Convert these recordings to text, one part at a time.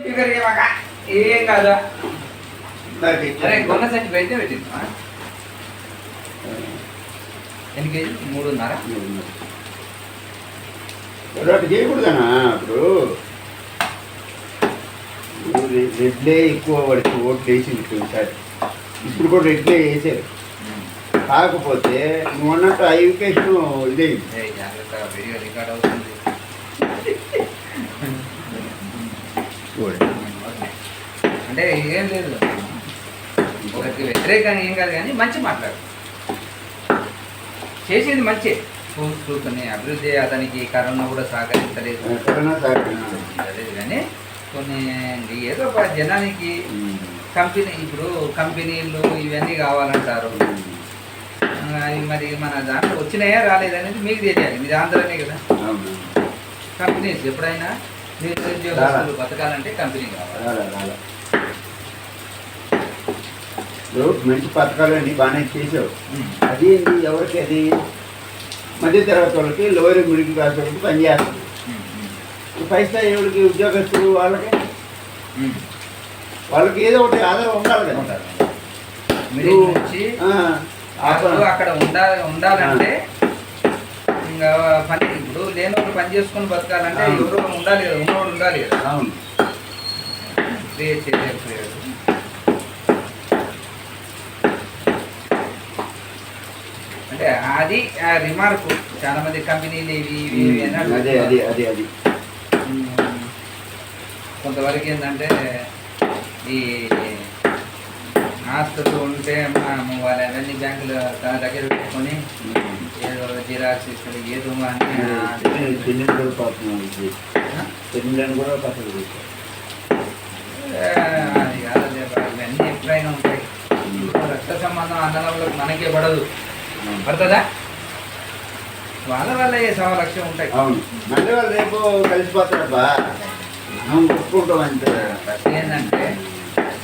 ఏం కాదా? నాకు అరే ఇచ్చారు. గొన్న సంచి బయట పెట్టింది ఎన్ని కేజీ మూడున్నర? చేయకూడదనా రెడ్లే ఎక్కువ వాడికి ఓట్లు వేసింది ఒకసారి ఇప్పుడు కూడా రెడ్లే వేసారు. కాకపోతే నువ్వు అన్నట్టు ఇదేంది. ఏ జాగ్రత్త వీడియో రికార్డ్ అవుతుంది. అంటే ఏం లేదు. ఒకరికి వ్యతిరేకంగా ఏం కాదు కానీ మంచి మాట్లాడు. చేసేది మంచి. స్కూల్స్ కొన్ని అభివృద్ధి అతనికి కరోనా కూడా సహకరించలేదు. కరోనా సార్ లేదు కానీ కొన్ని ఏదో ఒక జనానికి కంపెనీ ఇప్పుడు కంపెనీలు ఇవన్నీ కావాలంటారు. అవి మరి మన దాంట్లో వచ్చినాయా రాలేదనేది మీకు తెలియాలి. మీది ఆంధ్రనే కదా. అవును. కంపెనీస్ ఎప్పుడైనా బతకాలంటే కంపెనీ కావాలి. మంచి పథకాలు అన్ని బాగానే చేసావు. అది ఏంటి ఎవరికి అది? మధ్య తరగతి వాళ్ళకి లోయర్ మిడిల్ క్లాస్ వాళ్ళకి పనిచేస్తుంది ఉమ్, ఉమ్, ఈ పై స్థాయి ఎవరికి ఉద్యోగస్తులు వాళ్ళకి. వాళ్ళకి ఏదో ఒకటి ఆధారం ఉండాలి కదా. ఉంటారు. మిడిల్ నుంచి ప- అక్కడ ఉండాలి ఉండాలంటే పని ఇప్పుడు లేని వాళ్ళు పని చేసుకొని బతకాలంటే. ఎవరో ఉండాలి కదా ఉన్నవాడు ఉండాలి కదా. అవును. అంటే అది రిమార్క్ చాలా మంది కంపెనీలు ఇవి అదే. అదే అదే అది. కొంతవరకు ఏంటంటే ఈ ఆస్తులు ఉంటే మనం వాళ్ళ అవన్నీ బ్యాంకులు తన దగ్గర పెట్టుకొని ఏదో కూడా అది బా, ఇవన్నీ ఎప్పుడైనా ఉంటాయి. రక్త సంబంధం అన్నదమ్ములకు మనకే పడదు. పడుతుందా? వాళ్ళ వల్ల ఏ సవా లక్ష్యం ఉంటాయి. అవును. మళ్ళీ వాళ్ళు రేపు కలిసిపోతారబ్బా. మనం కొట్టుకుంటాం అంతే. ఏంటంటే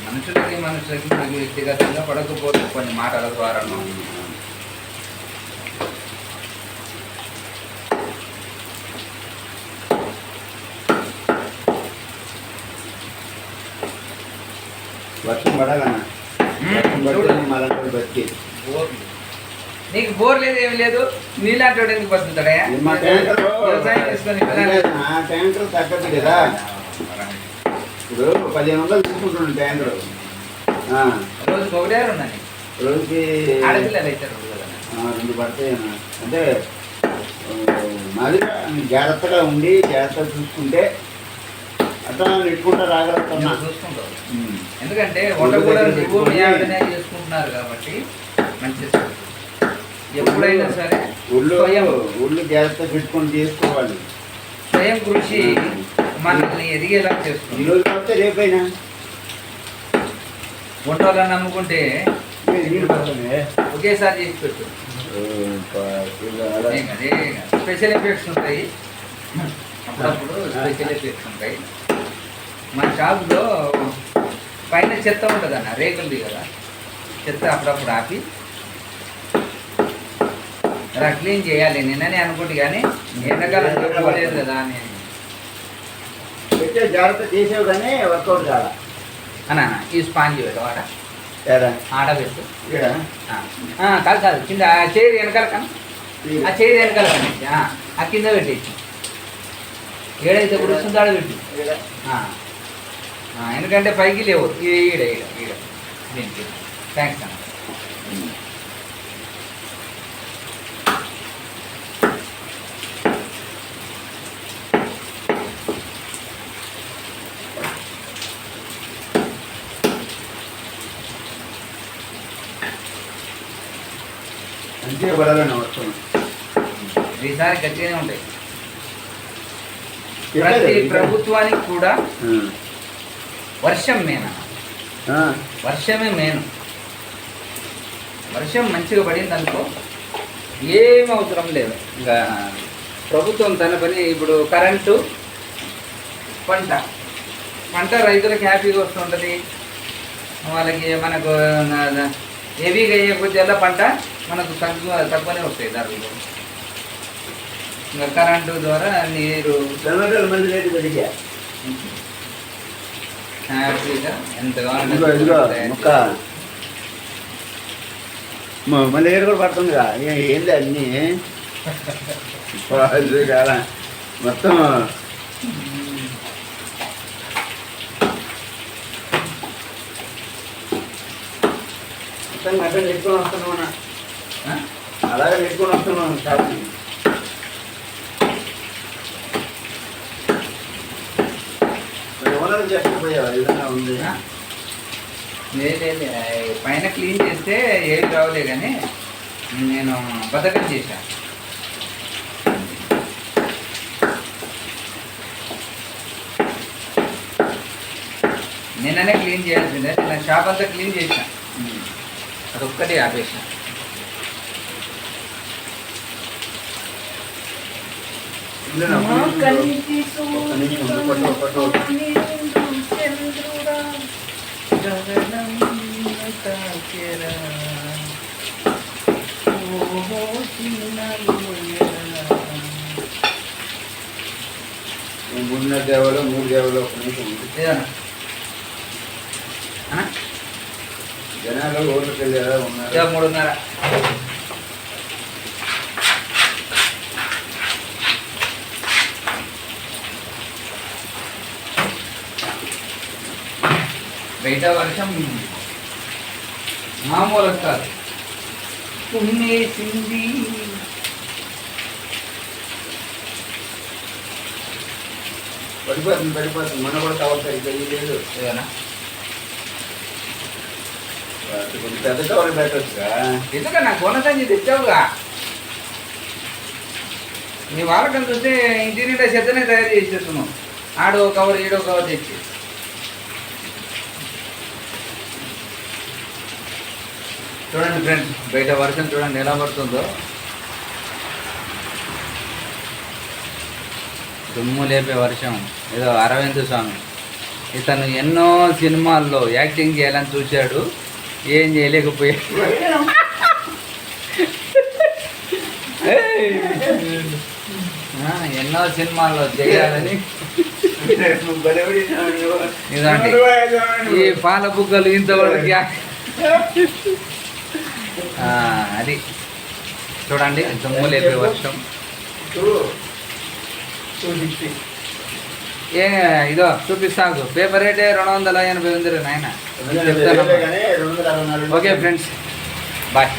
మనుషులకి మనుషులకి మనకి వ్యక్తిగతంగా పడకపోతే కొన్ని మాటల ద్వారా వర్షం పడాలన్నా వర్షం పడితే మళ్ళీ బతికి. నీకు బోర్ లేదు ఏమి లేదు. నీలాంటి వాడు ఎందుకు బతుకుతాడా మా ట్యాంకర్? వ్యవసాయం చేసుకొని నా ట్యాంకర్ తగ్గదు కదా. ఇప్పుడు పదిహేను వందలు తీసుకుంటున్నాను ట్యాంకర్. ఆ, రోజుకి ఒకటే అని రోజుకి ఆడపిల్లలు అయితే రెండు పడతాయి. అంటే మాదిరిగా జాగ్రత్తగా ఉండి జాగ్రత్తగా చూసుకుంటే అట్లా నెట్టుకుంటా రాగలుగుతున్నా నువ్వు చూసుకుంటావు. ఎందుకంటే వంట కూడా నువ్వు మీ ఆవిడనే చేసుకుంటున్నారు కాబట్టి మంచిది ఎప్పుడైనా సరే ఒళ్ళు స్వయం ఒళ్ళు జాగ్రత్త పెట్టుకొని చేసుకోవాలి స్వయం కృషి మనల్ని ఎదిగేలా ఈ చేస్తుంది రోజు కాకపోతే రేపైనా వంట వాళ్ళని నమ్ముకుంటే. ఒకేసారి చేసి పెట్టు. ఏం కాదు, ఏం కాదు. స్పెషల్ ఎఫెక్ట్స్ ఉంటాయి అప్పుడప్పుడు స్పెషల్ ఎఫెక్ట్స్ ఉంటాయి. మన షాప్లో పైన చెత్త ఉంటుంది అన్న రేకులది కదా. చెత్త అప్పుడప్పుడు ఆపి అలా క్లీన్ చేయాలి. నిన్ననే అనుకుంటే కానీ ఎండాకాలం చెప్పుకోలేదు కదా అని. పెట్టే జాగ్రత్త చేసావు కానీ వర్కౌట్ కాదా అన్న ఈ స్పాంజ్ పెట్టవాడ ఏడా? ఆడబెట్టు ఇక్కడ ఆ, ఆ, కాదు కాదు కింద ఆ చైర్ వెనకాల కన్నా ఆ చైర్ వెనకాల కన్నా ఆ, ఆ కింద పెట్టేసి ఏడైతే వస్తుందో ఆడ పెట్టు. ఎందుకంటే పైకి లేవు. ఈడ ఈడ ఈడ. దీనికి. థ్యాంక్స్ అన్న. అంతే పడాలని వస్తున్నాం ఈసారి గట్టిగానే ఉంటాయి. ప్రతి ప్రభుత్వానికి కూడా వర్షం మేన. వర్షమే మేను వర్షం మంచిగా పడింది అనుకో ఏం అవసరం లేదు. ఇంకా ప్రభుత్వం తన పని ఇప్పుడు కరెంటు పంట. పంట రైతులకు హ్యాపీగా వస్తుంటుంది. వాళ్ళకి మనకు హెవీగా అయ్యే కొద్దిగా పంట మనకు తక్కువ తక్కువనే వస్తాయి ధరలు. ఇంకా కరెంటు ద్వారా నీరు మళ్ళీ హ్యాపీగా ఏడు కూడా పడుతుందిగా ఏంది అన్నీ. కాదా మొత్తం. మొత్తం పెట్టుకొని అలాగే పెట్టుకొని వస్తున్నాం షాప్కి చెప్పకపోయావా ఏదైనా ఉంది? లేదు పైన క్లీన్ చేస్తే ఏది రావలే కానీ నేను బతకం చేశా. నిన్ననే క్లీన్ చేయాల్సిందే. నిన్న షాప్ అంతా క్లీన్ చేసా అదొక్కటి ఆపేసా ఇందులో ஜகனம் தாக்கிறேன் ஓஹோ மூணு தேவையில்ல மூணு தேவையில்ல அப்படின்னு சொல்லிட்டு బయట వర్షం మామూలు కాదు. పుణ్యేసింది పడిపోతుంది పడిపోతుంది. మన కూడా టవర్ సరిగ్గా లేదు కొంచెం పెద్ద టవర్ పెట్టచ్చుగా. ఎందుకన్నా కొనసంచి తెచ్చావుగా? నీ వాళ్ళకం చూస్తే ఇంటి నిండా చెత్తనే తయారు చేసేస్తున్నావు. ఆడో కవర్ ఈడో కవర్ తెచ్చి. చూడండి ఫ్రెండ్స్ బయట వర్షం చూడండి ఎలా పడుతుందో. దుమ్ము లేపే వర్షం. ఏదో అరవింద్ స్వామి. ఇతను ఎన్నో సినిమాల్లో యాక్టింగ్ చేయాలని చూశాడు. ఏం చేయలేకపోయాడు. ఆ, ఎన్నో సినిమాల్లో చేయాలని. ఇదండి. ఈ పాల బుగ్గలు ఇంతవరకు అది. చూడండి దుమ్ము లేపే వర్షం? ఏ ఇదో చూపిస్తాను పేపర్ రేటే రెండు వందల ఎనభై ఉంది నాయన. చెప్తాను. Okay friends. బాయ్.